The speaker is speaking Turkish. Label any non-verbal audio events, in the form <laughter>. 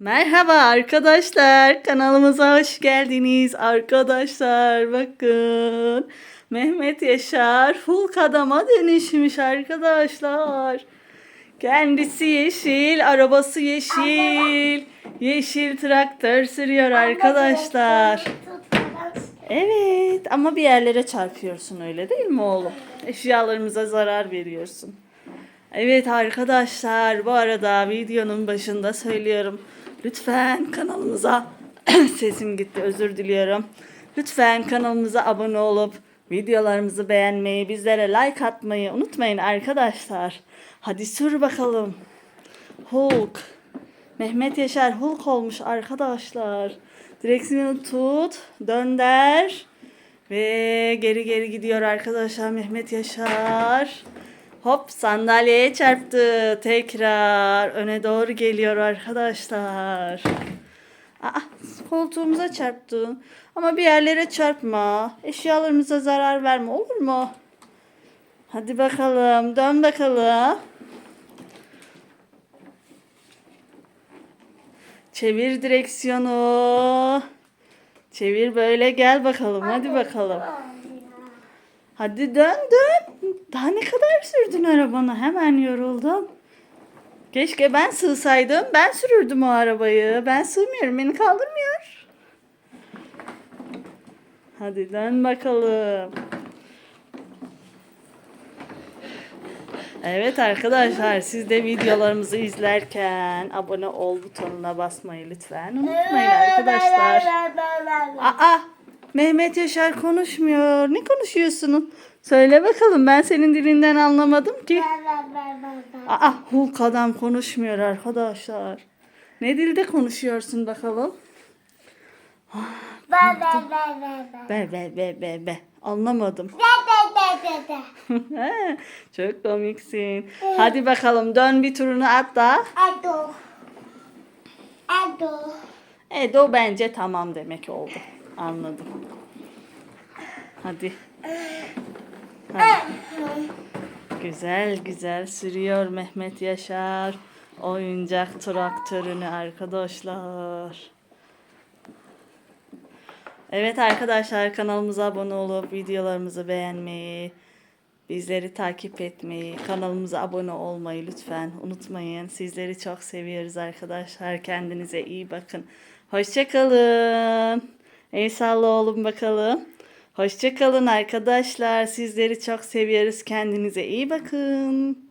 Merhaba arkadaşlar. Kanalımıza hoş geldiniz arkadaşlar. Bakın. Mehmet Yaşar Hulk adama dönüşmüş arkadaşlar. Kendisi yeşil, arabası yeşil. Yeşil traktör sürüyor arkadaşlar. Evet ama bir yerlere çarpıyorsun öyle değil mi oğlum? Eşyalarımıza zarar veriyorsun. Evet arkadaşlar bu arada videonun başında söylüyorum. Lütfen kanalımıza <clears throat> sesim gitti özür diliyorum. Lütfen kanalımıza abone olup videolarımızı beğenmeyi, bizlere like atmayı unutmayın arkadaşlar. Hadi sür bakalım. Hulk. Mehmet Yaşar Hulk olmuş arkadaşlar. Direksiyonu tut, dönder ve geri geri gidiyor arkadaşlar Mehmet Yaşar. Hop sandalyeye çarptı. Tekrar öne doğru geliyor arkadaşlar. Aa, koltuğumuza çarptı. Ama bir yerlere çarpma. Eşyalarımıza zarar verme olur mu? Hadi bakalım dön bakalım. Çevir direksiyonu. Çevir böyle gel bakalım. Hadi bakalım. Hadi dön dön. Daha ne kadar sürdün arabanı? Hemen yoruldum. Keşke ben sığsaydım. Ben sürürdüm o arabayı. Ben sığmıyorum. Beni kaldırmıyor. Hadi dön bakalım. Evet arkadaşlar siz de videolarımızı izlerken abone ol butonuna basmayı lütfen unutmayın arkadaşlar. Aa Mehmet Yaşar konuşmuyor. Ne konuşuyorsun? Söyle bakalım ben senin dilinden anlamadım ki. Aa Hulk adam konuşmuyor arkadaşlar. Ne dilde konuşuyorsun bakalım? Be be be be be. Anlamadım. <laughs> He, Çok komiksin. Hadi bakalım dön bir turunu at da. Ado. Ado. Edo bence tamam demek oldu. Anladım. Hadi. Hadi. Güzel güzel sürüyor Mehmet Yaşar. Oyuncak traktörünü arkadaşlar. Evet arkadaşlar kanalımıza abone olup videolarımızı beğenmeyi, bizleri takip etmeyi, kanalımıza abone olmayı lütfen unutmayın. Sizleri çok seviyoruz arkadaşlar. Kendinize iyi bakın. Hoşçakalın. El salla oğlum bakalım. Hoşçakalın arkadaşlar. Sizleri çok seviyoruz. Kendinize iyi bakın.